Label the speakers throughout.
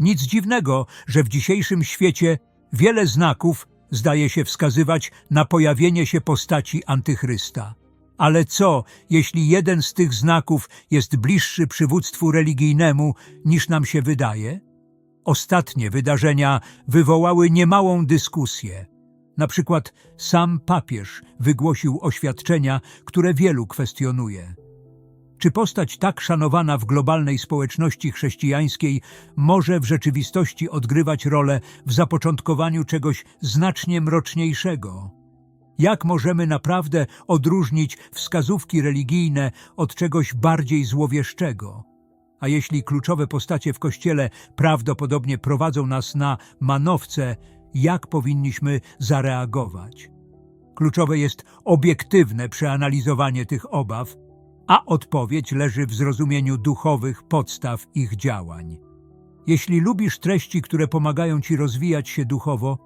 Speaker 1: Nic dziwnego, że w dzisiejszym świecie wiele znaków zdaje się wskazywać na pojawienie się postaci antychrysta. Ale co, jeśli jeden z tych znaków jest bliższy przywództwu religijnemu niż nam się wydaje? Ostatnie wydarzenia wywołały niemałą dyskusję. Na przykład sam papież wygłosił oświadczenia, które wielu kwestionuje. Czy postać tak szanowana w globalnej społeczności chrześcijańskiej może w rzeczywistości odgrywać rolę w zapoczątkowaniu czegoś znacznie mroczniejszego? Jak możemy naprawdę odróżnić wskazówki religijne od czegoś bardziej złowieszczego? A jeśli kluczowe postacie w Kościele prawdopodobnie prowadzą nas na manowce, jak powinniśmy zareagować? Kluczowe jest obiektywne przeanalizowanie tych obaw, a odpowiedź leży w zrozumieniu duchowych podstaw ich działań. Jeśli lubisz treści, które pomagają ci rozwijać się duchowo,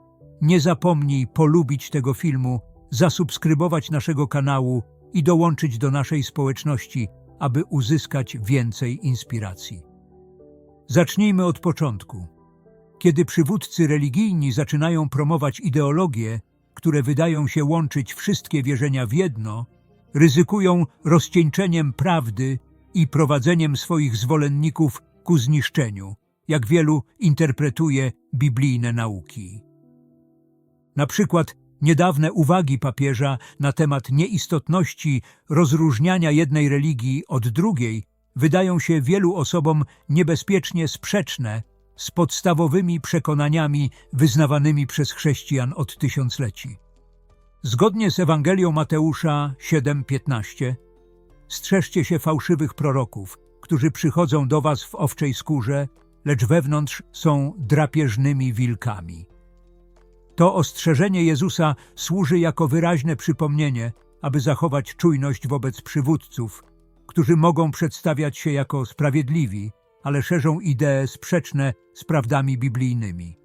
Speaker 1: nie zapomnij polubić tego filmu, zasubskrybować naszego kanału i dołączyć do naszej społeczności, aby uzyskać więcej inspiracji. Zacznijmy od początku. Kiedy przywódcy religijni zaczynają promować ideologie, które wydają się łączyć wszystkie wierzenia w jedno, ryzykują rozcieńczeniem prawdy i prowadzeniem swoich zwolenników ku zniszczeniu, jak wielu interpretuje biblijne nauki. Na przykład niedawne uwagi papieża na temat nieistotności rozróżniania jednej religii od drugiej wydają się wielu osobom niebezpiecznie sprzeczne z podstawowymi przekonaniami wyznawanymi przez chrześcijan od tysiącleci. Zgodnie z Ewangelią Mateusza 7:15 strzeżcie się fałszywych proroków, którzy przychodzą do was w owczej skórze, lecz wewnątrz są drapieżnymi wilkami. To ostrzeżenie Jezusa służy jako wyraźne przypomnienie, aby zachować czujność wobec przywódców, którzy mogą przedstawiać się jako sprawiedliwi, ale szerzą idee sprzeczne z prawdami biblijnymi.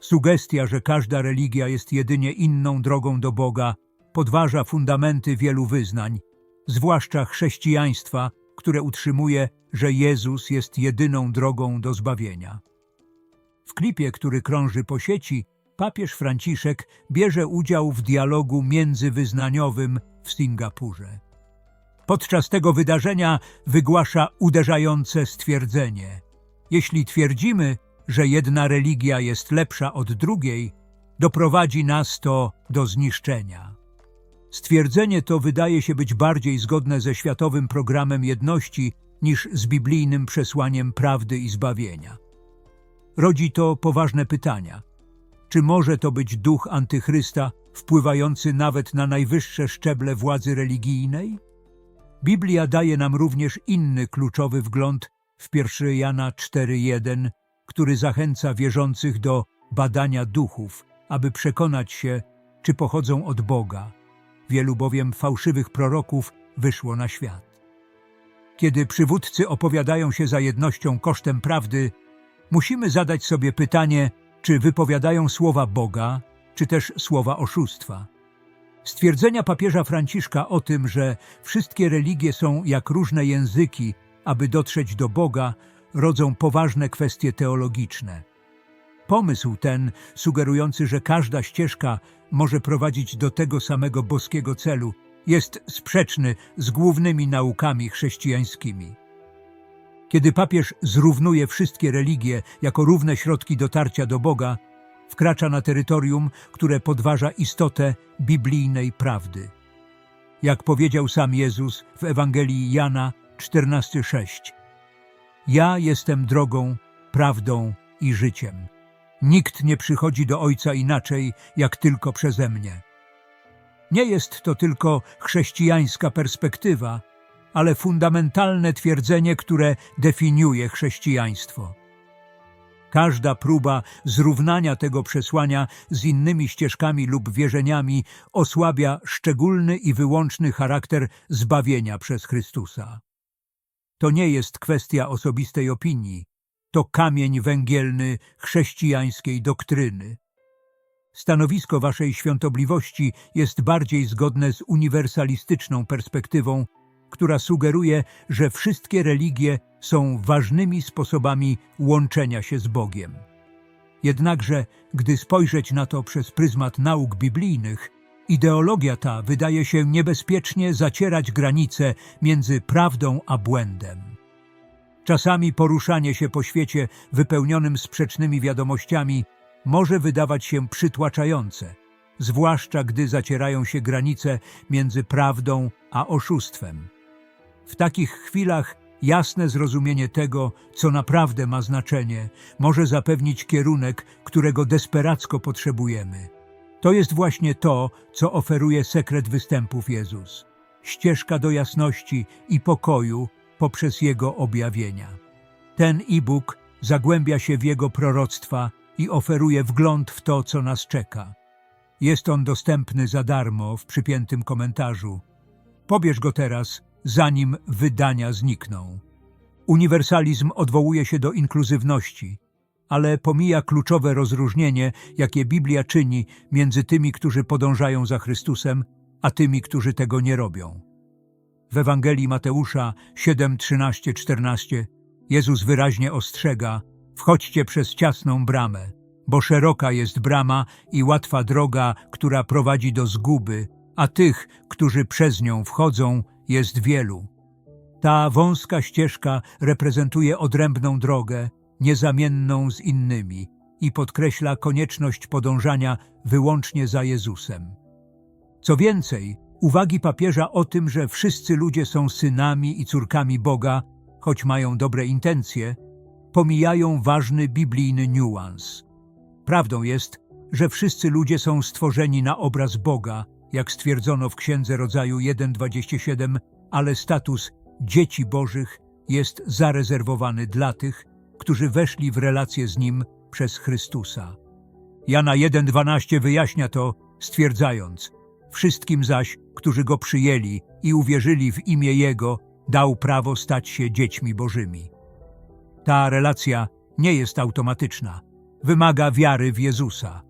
Speaker 1: Sugestia, że każda religia jest jedynie inną drogą do Boga, podważa fundamenty wielu wyznań, zwłaszcza chrześcijaństwa, które utrzymuje, że Jezus jest jedyną drogą do zbawienia. W klipie, który krąży po sieci, papież Franciszek bierze udział w dialogu międzywyznaniowym w Singapurze. Podczas tego wydarzenia wygłasza uderzające stwierdzenie. Jeśli twierdzimy, że jedna religia jest lepsza od drugiej, doprowadzi nas to do zniszczenia. Stwierdzenie to wydaje się być bardziej zgodne ze światowym programem jedności niż z biblijnym przesłaniem prawdy i zbawienia. Rodzi to poważne pytania. Czy może to być duch antychrysta wpływający nawet na najwyższe szczeble władzy religijnej? Biblia daje nam również inny kluczowy wgląd w 1 Jana 4:1, który zachęca wierzących do badania duchów, aby przekonać się, czy pochodzą od Boga. Wielu bowiem fałszywych proroków wyszło na świat. Kiedy przywódcy opowiadają się za jednością kosztem prawdy, musimy zadać sobie pytanie, czy wypowiadają słowa Boga, czy też słowa oszustwa. Stwierdzenia papieża Franciszka o tym, że wszystkie religie są jak różne języki, aby dotrzeć do Boga, rodzą poważne kwestie teologiczne. Pomysł ten, sugerujący, że każda ścieżka może prowadzić do tego samego boskiego celu, jest sprzeczny z głównymi naukami chrześcijańskimi. Kiedy papież zrównuje wszystkie religie jako równe środki dotarcia do Boga, wkracza na terytorium, które podważa istotę biblijnej prawdy. Jak powiedział sam Jezus w Ewangelii Jana 14:6. Ja jestem drogą, prawdą i życiem. Nikt nie przychodzi do Ojca inaczej, jak tylko przeze mnie. Nie jest to tylko chrześcijańska perspektywa, ale fundamentalne twierdzenie, które definiuje chrześcijaństwo. Każda próba zrównania tego przesłania z innymi ścieżkami lub wierzeniami osłabia szczególny i wyłączny charakter zbawienia przez Chrystusa. To nie jest kwestia osobistej opinii, to kamień węgielny chrześcijańskiej doktryny. Stanowisko waszej świątobliwości jest bardziej zgodne z uniwersalistyczną perspektywą która sugeruje, że wszystkie religie są ważnymi sposobami łączenia się z Bogiem. Jednakże, gdy spojrzeć na to przez pryzmat nauk biblijnych, ideologia ta wydaje się niebezpiecznie zacierać granice między prawdą a błędem. Czasami poruszanie się po świecie wypełnionym sprzecznymi wiadomościami może wydawać się przytłaczające, zwłaszcza gdy zacierają się granice między prawdą a oszustwem. W takich chwilach jasne zrozumienie tego, co naprawdę ma znaczenie, może zapewnić kierunek, którego desperacko potrzebujemy. To jest właśnie to, co oferuje sekret występów Jezus. Ścieżka do jasności i pokoju poprzez Jego objawienia. Ten e-book zagłębia się w Jego proroctwa i oferuje wgląd w to, co nas czeka. Jest on dostępny za darmo w przypiętym komentarzu. Pobierz go teraz, zanim wydania znikną. Uniwersalizm odwołuje się do inkluzywności, ale pomija kluczowe rozróżnienie, jakie Biblia czyni między tymi, którzy podążają za Chrystusem, a tymi, którzy tego nie robią. W Ewangelii Mateusza 7, 13, 14 Jezus wyraźnie ostrzega Wchodźcie przez ciasną bramę, bo szeroka jest brama i łatwa droga, która prowadzi do zguby, a tych, którzy przez nią wchodzą, jest wielu. Ta wąska ścieżka reprezentuje odrębną drogę, niezamienną z innymi i podkreśla konieczność podążania wyłącznie za Jezusem. Co więcej, uwagi papieża o tym, że wszyscy ludzie są synami i córkami Boga, choć mają dobre intencje, pomijają ważny biblijny niuans. Prawdą jest, że wszyscy ludzie są stworzeni na obraz Boga, jak stwierdzono w Księdze Rodzaju 1.27, ale status dzieci Bożych jest zarezerwowany dla tych, którzy weszli w relację z Nim przez Chrystusa. Jana 1.12 wyjaśnia to, stwierdzając, wszystkim zaś, którzy Go przyjęli i uwierzyli w imię Jego, dał prawo stać się dziećmi Bożymi. Ta relacja nie jest automatyczna. Wymaga wiary w Jezusa.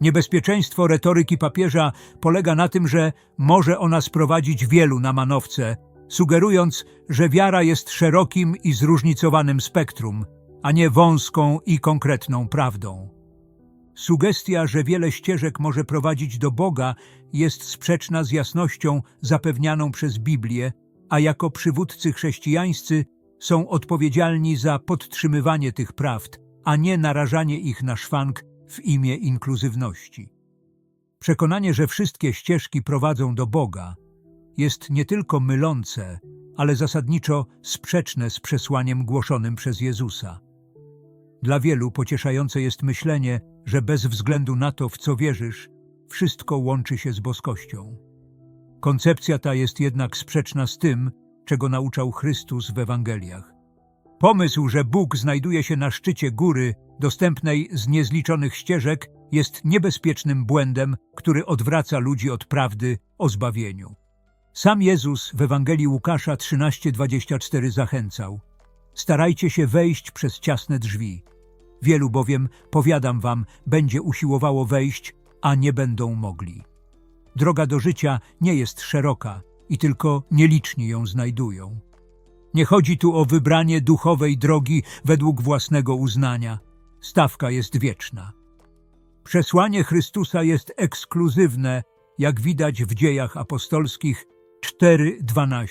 Speaker 1: Niebezpieczeństwo retoryki papieża polega na tym, że może ona sprowadzić wielu na manowce, sugerując, że wiara jest szerokim i zróżnicowanym spektrum, a nie wąską i konkretną prawdą. Sugestia, że wiele ścieżek może prowadzić do Boga, jest sprzeczna z jasnością zapewnianą przez Biblię, a jako przywódcy chrześcijańscy są odpowiedzialni za podtrzymywanie tych prawd, a nie narażanie ich na szwank w imię inkluzywności. Przekonanie, że wszystkie ścieżki prowadzą do Boga, jest nie tylko mylące, ale zasadniczo sprzeczne z przesłaniem głoszonym przez Jezusa. Dla wielu pocieszające jest myślenie, że bez względu na to, w co wierzysz, wszystko łączy się z boskością. Koncepcja ta jest jednak sprzeczna z tym, czego nauczał Chrystus w Ewangeliach. Pomysł, że Bóg znajduje się na szczycie góry, dostępnej z niezliczonych ścieżek, jest niebezpiecznym błędem, który odwraca ludzi od prawdy o zbawieniu. Sam Jezus w Ewangelii Łukasza 13:24 zachęcał: Starajcie się wejść przez ciasne drzwi. Wielu bowiem, powiadam wam, będzie usiłowało wejść, a nie będą mogli. Droga do życia nie jest szeroka i tylko nieliczni ją znajdują. Nie chodzi tu o wybranie duchowej drogi według własnego uznania. Stawka jest wieczna. Przesłanie Chrystusa jest ekskluzywne, jak widać w dziejach apostolskich 4:12.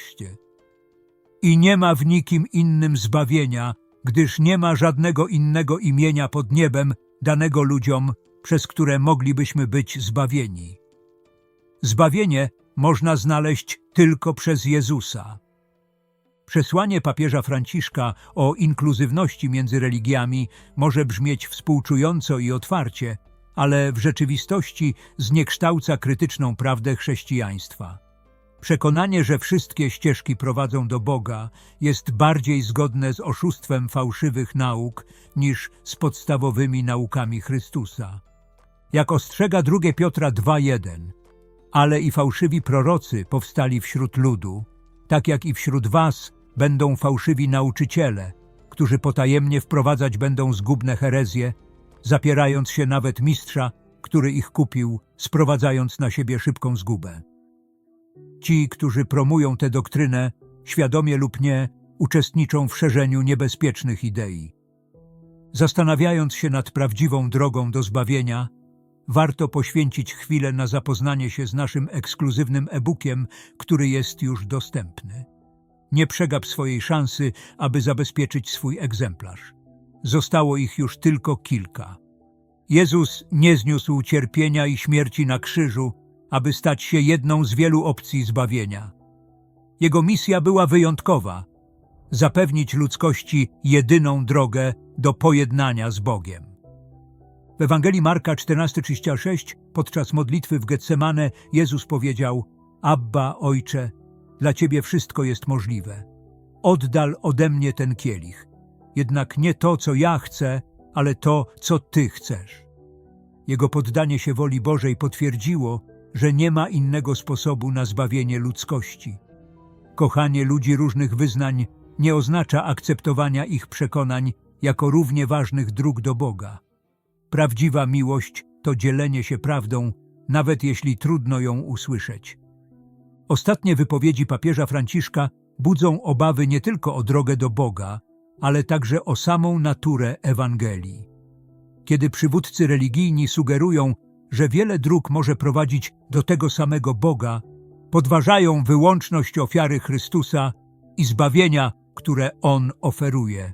Speaker 1: I nie ma w nikim innym zbawienia, gdyż nie ma żadnego innego imienia pod niebem danego ludziom, przez które moglibyśmy być zbawieni. Zbawienie można znaleźć tylko przez Jezusa. Przesłanie papieża Franciszka o inkluzywności między religiami może brzmieć współczująco i otwarcie, ale w rzeczywistości zniekształca krytyczną prawdę chrześcijaństwa. Przekonanie, że wszystkie ścieżki prowadzą do Boga, jest bardziej zgodne z oszustwem fałszywych nauk niż z podstawowymi naukami Chrystusa. Jak ostrzega 2 Piotra 2:1, ale i fałszywi prorocy powstali wśród ludu, tak jak i wśród was będą fałszywi nauczyciele, którzy potajemnie wprowadzać będą zgubne herezje, zapierając się nawet mistrza, który ich kupił, sprowadzając na siebie szybką zgubę. Ci, którzy promują tę doktrynę, świadomie lub nie, uczestniczą w szerzeniu niebezpiecznych idei. Zastanawiając się nad prawdziwą drogą do zbawienia, warto poświęcić chwilę na zapoznanie się z naszym ekskluzywnym e-bookiem, który jest już dostępny. Nie przegap swojej szansy, aby zabezpieczyć swój egzemplarz. Zostało ich już tylko kilka. Jezus nie zniósł cierpienia i śmierci na krzyżu, aby stać się jedną z wielu opcji zbawienia. Jego misja była wyjątkowa zapewnić ludzkości jedyną drogę do pojednania z Bogiem. W Ewangelii Marka 14:36 podczas modlitwy w Getsemane Jezus powiedział: Abba, Ojcze, dla Ciebie wszystko jest możliwe. Oddal ode mnie ten kielich. Jednak nie to, co ja chcę, ale to, co Ty chcesz. Jego poddanie się woli Bożej potwierdziło, że nie ma innego sposobu na zbawienie ludzkości. Kochanie ludzi różnych wyznań nie oznacza akceptowania ich przekonań jako równie ważnych dróg do Boga. Prawdziwa miłość to dzielenie się prawdą, nawet jeśli trudno ją usłyszeć. Ostatnie wypowiedzi papieża Franciszka budzą obawy nie tylko o drogę do Boga, ale także o samą naturę Ewangelii. Kiedy przywódcy religijni sugerują, że wiele dróg może prowadzić do tego samego Boga, podważają wyłączność ofiary Chrystusa i zbawienia, które On oferuje.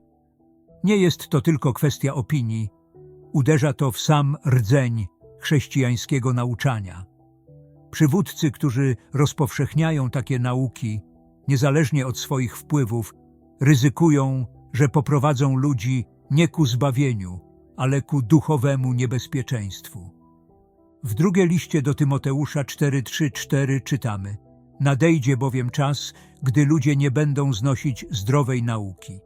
Speaker 1: Nie jest to tylko kwestia opinii, uderza to w sam rdzeń chrześcijańskiego nauczania. Przywódcy, którzy rozpowszechniają takie nauki, niezależnie od swoich wpływów, ryzykują, że poprowadzą ludzi nie ku zbawieniu, ale ku duchowemu niebezpieczeństwu. W drugiej liście do Tymoteusza 4:3-4 czytamy: Nadejdzie bowiem czas, gdy ludzie nie będą znosić zdrowej nauki.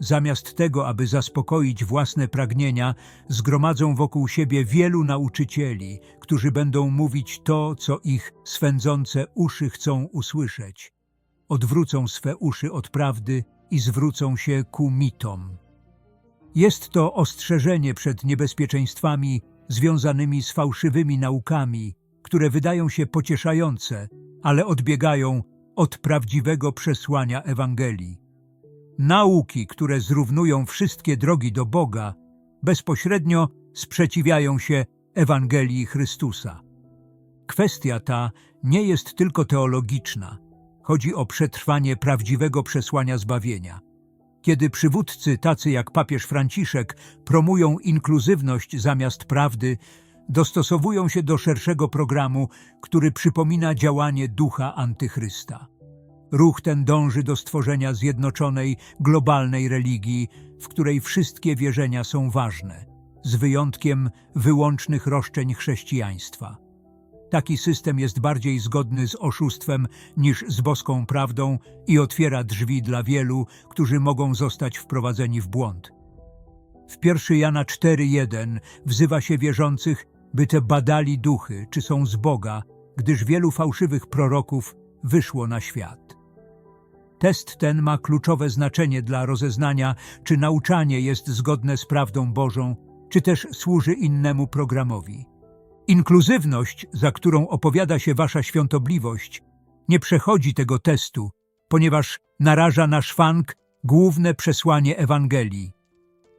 Speaker 1: Zamiast tego, aby zaspokoić własne pragnienia, zgromadzą wokół siebie wielu nauczycieli, którzy będą mówić to, co ich swędzące uszy chcą usłyszeć. Odwrócą swe uszy od prawdy i zwrócą się ku mitom. Jest to ostrzeżenie przed niebezpieczeństwami związanymi z fałszywymi naukami, które wydają się pocieszające, ale odbiegają od prawdziwego przesłania Ewangelii. Nauki, które zrównują wszystkie drogi do Boga, bezpośrednio sprzeciwiają się Ewangelii Chrystusa. Kwestia ta nie jest tylko teologiczna. Chodzi o przetrwanie prawdziwego przesłania zbawienia. Kiedy przywódcy tacy jak papież Franciszek promują inkluzywność zamiast prawdy, dostosowują się do szerszego programu, który przypomina działanie ducha antychrysta. Ruch ten dąży do stworzenia zjednoczonej, globalnej religii, w której wszystkie wierzenia są ważne, z wyjątkiem wyłącznych roszczeń chrześcijaństwa. Taki system jest bardziej zgodny z oszustwem niż z boską prawdą i otwiera drzwi dla wielu, którzy mogą zostać wprowadzeni w błąd. W 1 Jana 4:1 wzywa się wierzących, by te badali duchy, czy są z Boga, gdyż wielu fałszywych proroków wyszło na świat. Test ten ma kluczowe znaczenie dla rozeznania, czy nauczanie jest zgodne z prawdą Bożą, czy też służy innemu programowi. Inkluzywność, za którą opowiada się wasza świątobliwość, nie przechodzi tego testu, ponieważ naraża na szwank główne przesłanie Ewangelii,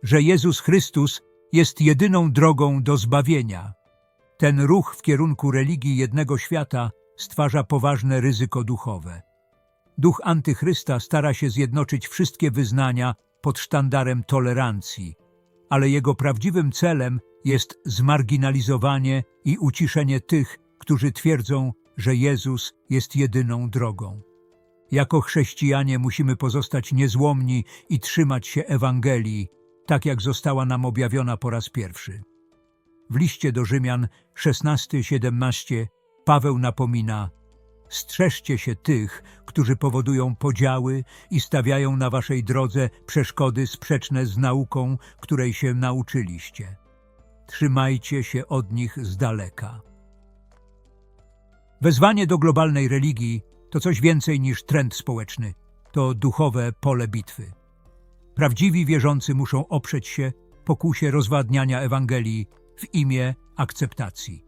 Speaker 1: że Jezus Chrystus jest jedyną drogą do zbawienia. Ten ruch w kierunku religii jednego świata stwarza poważne ryzyko duchowe. Duch antychrysta stara się zjednoczyć wszystkie wyznania pod sztandarem tolerancji, ale jego prawdziwym celem jest zmarginalizowanie i uciszenie tych, którzy twierdzą, że Jezus jest jedyną drogą. Jako chrześcijanie musimy pozostać niezłomni i trzymać się Ewangelii, tak jak została nam objawiona po raz pierwszy. W liście do Rzymian 16-17 Paweł napomina Strzeżcie się tych, którzy powodują podziały i stawiają na waszej drodze przeszkody sprzeczne z nauką, której się nauczyliście. Trzymajcie się od nich z daleka. Wezwanie do globalnej religii to coś więcej niż trend społeczny. To duchowe pole bitwy. Prawdziwi wierzący muszą oprzeć się pokusie rozwadniania Ewangelii w imię akceptacji.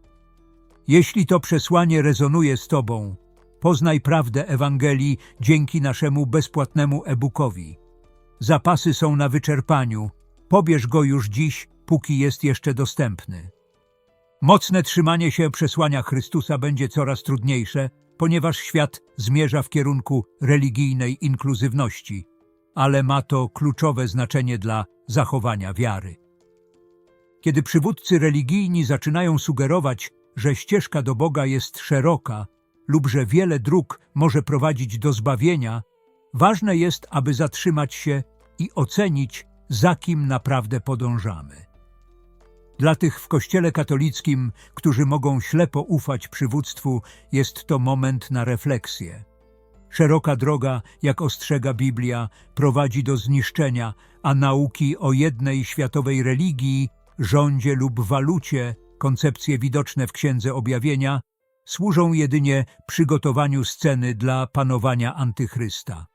Speaker 1: Jeśli to przesłanie rezonuje z Tobą, Poznaj prawdę Ewangelii dzięki naszemu bezpłatnemu e-bookowi. Zapasy są na wyczerpaniu. Pobierz go już dziś, póki jest jeszcze dostępny. Mocne trzymanie się przesłania Chrystusa będzie coraz trudniejsze, ponieważ świat zmierza w kierunku religijnej inkluzywności, ale ma to kluczowe znaczenie dla zachowania wiary. Kiedy przywódcy religijni zaczynają sugerować, że ścieżka do Boga jest szeroka lub że wiele dróg może prowadzić do zbawienia, ważne jest, aby zatrzymać się i ocenić, za kim naprawdę podążamy. Dla tych w Kościele katolickim, którzy mogą ślepo ufać przywództwu, jest to moment na refleksję. Szeroka droga, jak ostrzega Biblia, prowadzi do zniszczenia, a nauki o jednej światowej religii, rządzie lub walucie, koncepcje widoczne w Księdze Objawienia, służą jedynie przygotowaniu sceny dla panowania antychrysta.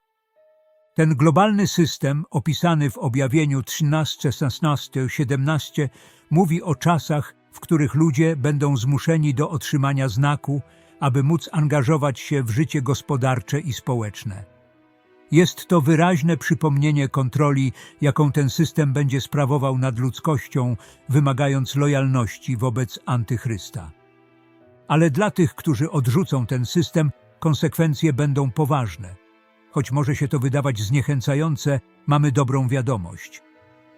Speaker 1: Ten globalny system, opisany w objawieniu 13, 16, 17, mówi o czasach, w których ludzie będą zmuszeni do otrzymania znaku, aby móc angażować się w życie gospodarcze i społeczne. Jest to wyraźne przypomnienie kontroli, jaką ten system będzie sprawował nad ludzkością, wymagając lojalności wobec antychrysta. Ale dla tych, którzy odrzucą ten system, konsekwencje będą poważne. Choć może się to wydawać zniechęcające, mamy dobrą wiadomość.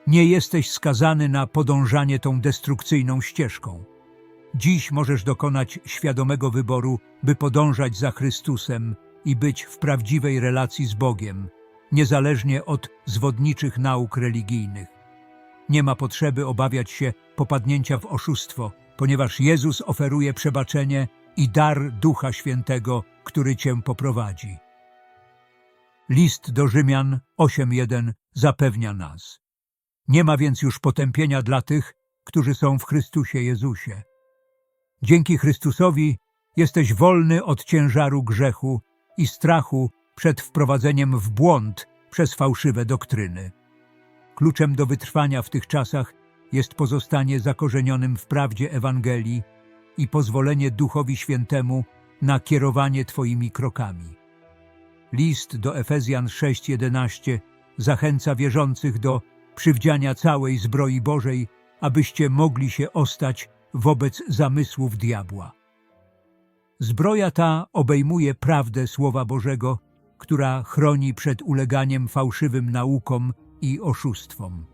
Speaker 1: Nie jesteś skazany na podążanie tą destrukcyjną ścieżką. Dziś możesz dokonać świadomego wyboru, by podążać za Chrystusem i być w prawdziwej relacji z Bogiem, niezależnie od zwodniczych nauk religijnych. Nie ma potrzeby obawiać się popadnięcia w oszustwo, ponieważ Jezus oferuje przebaczenie i dar Ducha Świętego, który Cię poprowadzi. List do Rzymian 8.1 zapewnia nas. Nie ma więc już potępienia dla tych, którzy są w Chrystusie Jezusie. Dzięki Chrystusowi jesteś wolny od ciężaru grzechu i strachu przed wprowadzeniem w błąd przez fałszywe doktryny. Kluczem do wytrwania w tych czasach jest pozostanie zakorzenionym w prawdzie Ewangelii i pozwolenie Duchowi Świętemu na kierowanie Twoimi krokami. List do Efezjan 6:11 zachęca wierzących do przywdziania całej zbroi Bożej, abyście mogli się ostać wobec zamysłów diabła. Zbroja ta obejmuje prawdę Słowa Bożego, która chroni przed uleganiem fałszywym naukom i oszustwom.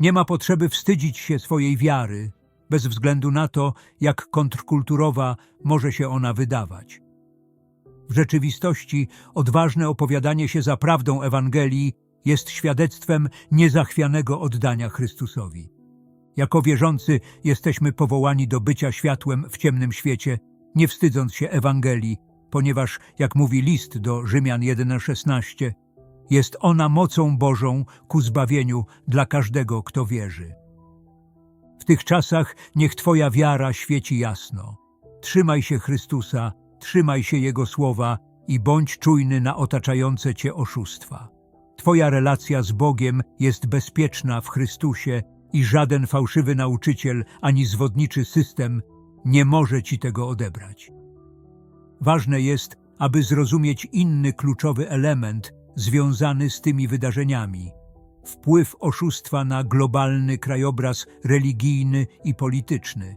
Speaker 1: Nie ma potrzeby wstydzić się swojej wiary, bez względu na to, jak kontrkulturowa może się ona wydawać. W rzeczywistości odważne opowiadanie się za prawdą Ewangelii jest świadectwem niezachwianego oddania Chrystusowi. Jako wierzący jesteśmy powołani do bycia światłem w ciemnym świecie, nie wstydząc się Ewangelii, ponieważ, jak mówi list do Rzymian 1,16, jest ona mocą Bożą ku zbawieniu dla każdego, kto wierzy. W tych czasach niech Twoja wiara świeci jasno. Trzymaj się Chrystusa, trzymaj się Jego słowa i bądź czujny na otaczające Cię oszustwa. Twoja relacja z Bogiem jest bezpieczna w Chrystusie i żaden fałszywy nauczyciel ani zwodniczy system nie może Ci tego odebrać. Ważne jest, aby zrozumieć inny kluczowy element związany z tymi wydarzeniami – wpływ oszustwa na globalny krajobraz religijny i polityczny.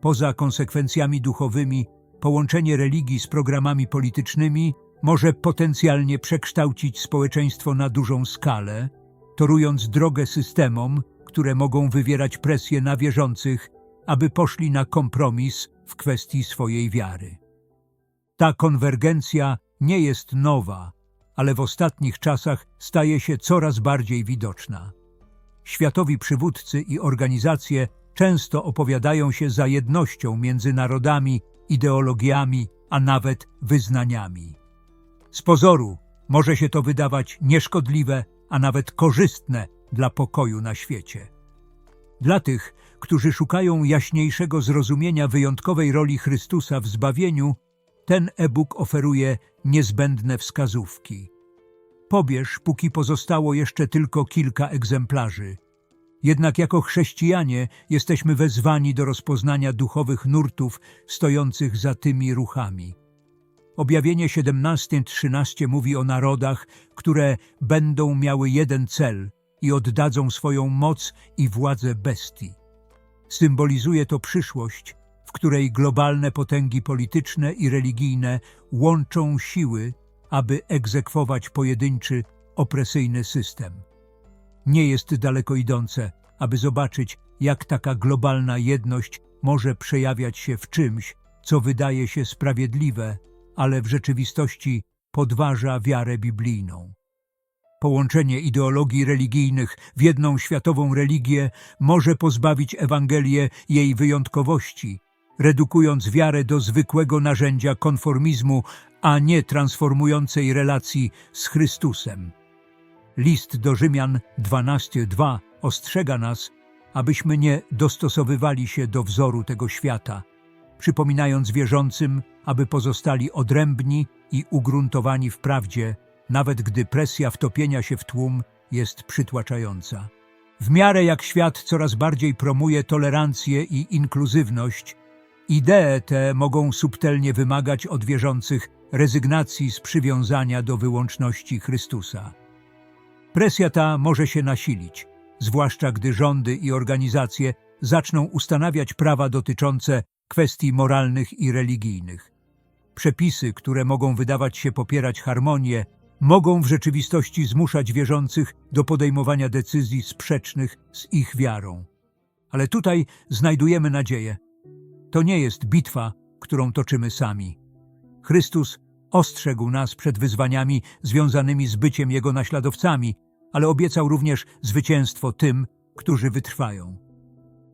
Speaker 1: Poza konsekwencjami duchowymi, połączenie religii z programami politycznymi może potencjalnie przekształcić społeczeństwo na dużą skalę, torując drogę systemom, które mogą wywierać presję na wierzących, aby poszli na kompromis w kwestii swojej wiary. Ta konwergencja nie jest nowa, ale w ostatnich czasach staje się coraz bardziej widoczna. Światowi przywódcy i organizacje często opowiadają się za jednością między narodami, ideologiami, a nawet wyznaniami. Z pozoru może się to wydawać nieszkodliwe, a nawet korzystne dla pokoju na świecie. Dla tych, którzy szukają jaśniejszego zrozumienia wyjątkowej roli Chrystusa w zbawieniu, ten e-book oferuje niezbędne wskazówki. Pobierz, póki pozostało jeszcze tylko kilka egzemplarzy. Jednak jako chrześcijanie jesteśmy wezwani do rozpoznania duchowych nurtów stojących za tymi ruchami. Objawienie 17:13 mówi o narodach, które będą miały jeden cel i oddadzą swoją moc i władzę bestii. Symbolizuje to przyszłość, w której globalne potęgi polityczne i religijne łączą siły, aby egzekwować pojedynczy, opresyjny system. Nie jest daleko idące, aby zobaczyć, jak taka globalna jedność może przejawiać się w czymś, co wydaje się sprawiedliwe, ale w rzeczywistości podważa wiarę biblijną. Połączenie ideologii religijnych w jedną światową religię może pozbawić Ewangelię jej wyjątkowości, redukując wiarę do zwykłego narzędzia konformizmu, a nie transformującej relacji z Chrystusem. List do Rzymian 12:2 ostrzega nas, abyśmy nie dostosowywali się do wzoru tego świata, przypominając wierzącym, aby pozostali odrębni i ugruntowani w prawdzie, nawet gdy presja wtopienia się w tłum jest przytłaczająca. W miarę jak świat coraz bardziej promuje tolerancję i inkluzywność, idee te mogą subtelnie wymagać od wierzących rezygnacji z przywiązania do wyłączności Chrystusa. Presja ta może się nasilić, zwłaszcza gdy rządy i organizacje zaczną ustanawiać prawa dotyczące kwestii moralnych i religijnych. Przepisy, które mogą wydawać się popierać harmonię, mogą w rzeczywistości zmuszać wierzących do podejmowania decyzji sprzecznych z ich wiarą. Ale tutaj znajdujemy nadzieję. To nie jest bitwa, którą toczymy sami. Chrystus ostrzegł nas przed wyzwaniami związanymi z byciem Jego naśladowcami, ale obiecał również zwycięstwo tym, którzy wytrwają.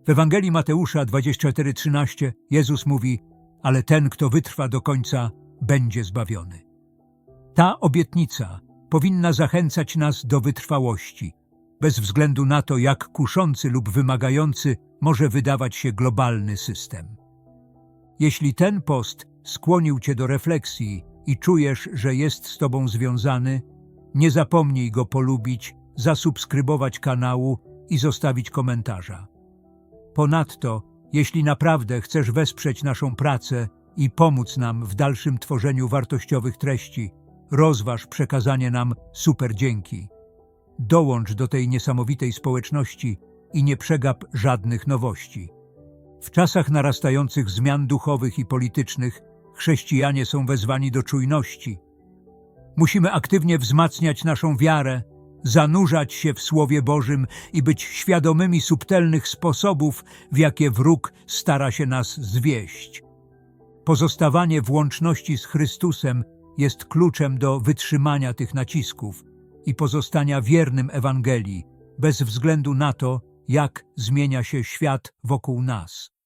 Speaker 1: W Ewangelii Mateusza 24:13 Jezus mówi: Ale ten, kto wytrwa do końca, będzie zbawiony. Ta obietnica powinna zachęcać nas do wytrwałości, bez względu na to, jak kuszący lub wymagający może wydawać się globalny system. Jeśli ten post skłonił Cię do refleksji i czujesz, że jest z Tobą związany, nie zapomnij go polubić, zasubskrybować kanału i zostawić komentarza. Ponadto, jeśli naprawdę chcesz wesprzeć naszą pracę i pomóc nam w dalszym tworzeniu wartościowych treści, rozważ przekazanie nam super dzięki. Dołącz do tej niesamowitej społeczności i nie przegap żadnych nowości. W czasach narastających zmian duchowych i politycznych chrześcijanie są wezwani do czujności. Musimy aktywnie wzmacniać naszą wiarę, zanurzać się w Słowie Bożym i być świadomymi subtelnych sposobów, w jakie wróg stara się nas zwieść. Pozostawanie w łączności z Chrystusem jest kluczem do wytrzymania tych nacisków i pozostania wiernym Ewangelii, bez względu na to, jak zmienia się świat wokół nas.